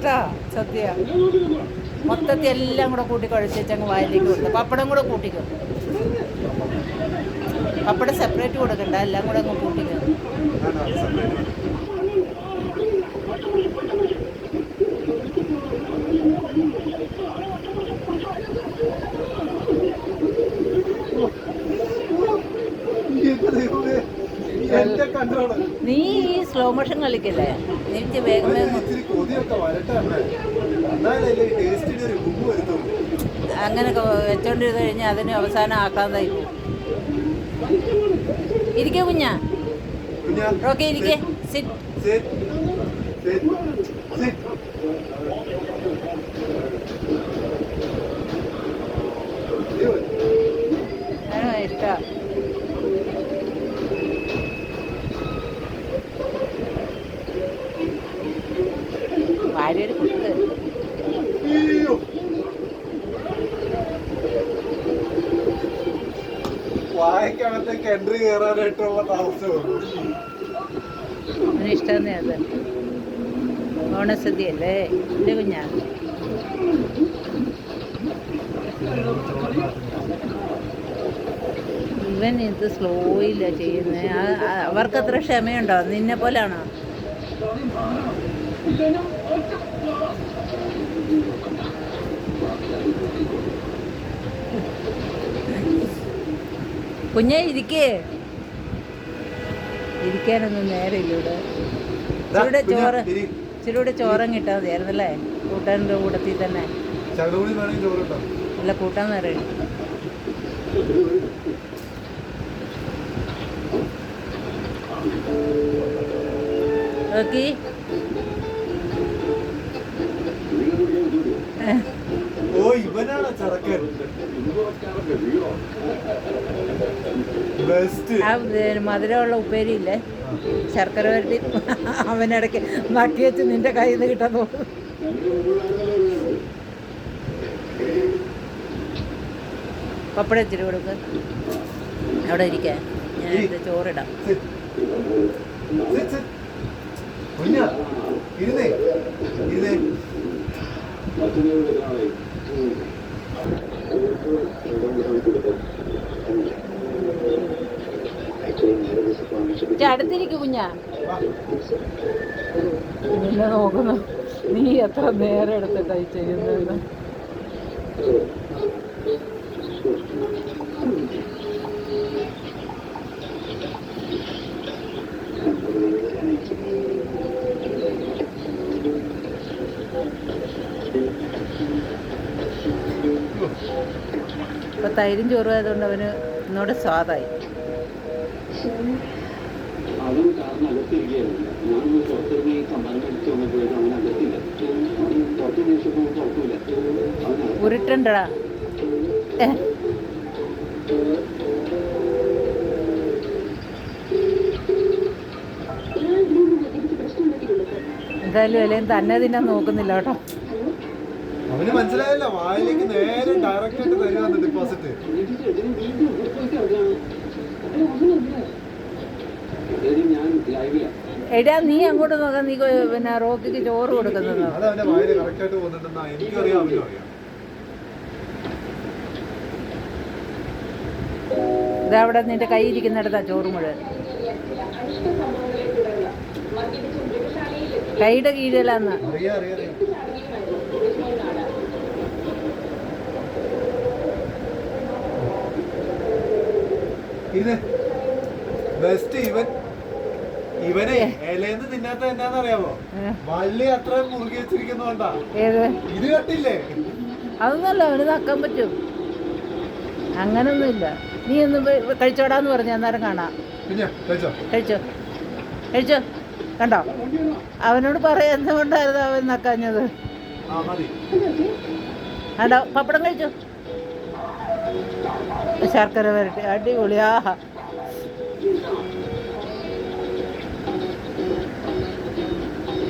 ഇഷ്ടാ സത്യ മൊത്തത്തിൽ എല്ലാം കൂടെ കൂട്ടി കുഴച്ചങ്ങ് വായിലേക്ക് കൊടുത്തു. പപ്പടം കൂടെ കൂട്ടിക്കും. പപ്പടം സെപ്പറേറ്റ് കൊടുക്കണ്ട എല്ലാം കൂടെ അങ്ങ് കൂട്ടിക്കും. നീ ഈ സ്ലോ മോഷൻ കളിക്കല്ലേ? എനിക്ക് വേഗം അങ്ങനെ വെച്ചോണ്ടിരുന്ന് കഴിഞ്ഞാൽ അതിന് അവസാനം ആക്കാതായി പോകും. ഇരിക്കേ കുഞ്ഞാ. കുഞ്ഞാ, ഓക്കെ ഇരിക്കേ. സിറ്റ് വായക്കകത്തേക്ക് എൻട്രി കയറാനായിട്ടുള്ള താമസമാണ് അവന് ഇഷ്ടമെന്നേ അത്. ഓണസദ്യയല്ലേ? എന്റെ കുഞ്ഞാ. ഇവൻ ഇത് സ്ലോയില്ല ചെയ്യുന്നത് അവർക്കത്ര ക്ഷമയുണ്ടോ? നിന്നെ പോലാണോ കുഞ്ഞെ ഇരിക്കേ. ഇരിക്കാനൊന്നും നേരമില്ല ഇവിടെ. ഇച്ചിരൂടെ ചോറ് ഇച്ചിരൂടെ ചോറും കിട്ടാൻ മതിയായിരുന്നല്ലേ? കൂട്ടാന്റെ കൂട്ടത്തിൽ തന്നെ. അല്ല കൂട്ടാൻ നേരം. നോക്കി. ഓ ഇവനാണ് ബെസ്റ്റ് ആ മധുരമുള്ള ഉപ്പേരിയില്ലേ ശർക്കര വരട്ടി അവനിടയ്ക്ക് നക്കി വെച്ച് നിന്റെ കയ്യിൽ നിന്ന് കിട്ടാൻ തോന്നും പപ്പടം ഇച്ചിരി കൊടുക്ക്. അവിടെ ഇരിക്കാൻ ഞാൻ ഇത് ചോറിടാം. ഇരുന്നേ. ഇരുന്നേ. അടുത്തിരിക്കും കുഞ്ഞാ. നോക്കുന്നു. നീ എത്ര നേരം എടുത്തിട്ടായി ചെയ്യുന്നതെന്ന്. ഇപ്പൊ തൈരും ചോറും ആയതുകൊണ്ട് അവന് ഒന്നുകൂടെ സ്വാദായി. അവൻ കാരണം അകത്തിരിക്കുകയായിരുന്നു ഞാൻ പുറത്തിറങ്ങി കമ്പാർട്ട്മെന്റ് വന്നപ്പോഴേക്കും അവൻ അകത്തില്ല. പുറത്ത് വീശപ്പോൾ തുറക്കില്ല അവൻ ഉരുട്ടണ്ടടാ. എന്തായാലും അല്ലേ തന്നെ തിന്നാൻ നോക്കുന്നില്ല കേട്ടോ. അവന് മനസ്സിലായില്ല. വായിലേക്ക് നേരെ ഡയറക്റ്റ് ആയിട്ട് തരുവാന്ന് ഡിപ്പോസിറ്റ് എടി ഞാൻ ലൈവിലാണ് എടാ നീ അങ്ങോട്ട് നോക്കാൻ നീ പിന്നെ റോക്കിക്ക് ചോറ് കൊടുക്കുന്നത്. ഇതവിടെ നിന്റെ കൈ ഇരിക്കുന്നിടത്താ ചോറ് മുഴുവൻ. കൈയുടെ കീഴിലാന്ന്. അറിയാം അറിയാം അറിയാം. ഇത് ബെസ്റ്റ് ഇവൻ ഇവനെ ഇലയെന്ന് തിന്നാത്ത എന്നാന്നറിയാമോ വള്ളി അത്ര മുറുകി വെച്ചിരിക്കുന്നോണ്ടാ. ഏത്? ഇത് കണ്ടില്ലേ? അതൊന്നല്ല അവന് പറ്റും പറ്റും. അങ്ങനൊന്നുമില്ല. നീ ഒന്ന് കഴിച്ചോടാന്ന് പറഞ്ഞു അന്നേരം കാണാം. കഴിച്ചോ? കഴിച്ചോ? കണ്ടോ? അവനോട് പറയാ എന്തുകൊണ്ടായിരുന്നു അവൻ നക്കാഞ്ഞത്? കണ്ടോ? പപ്പടം കഴിച്ചോ? ശർക്കര വരട്ടെ. അടിപൊളിയാ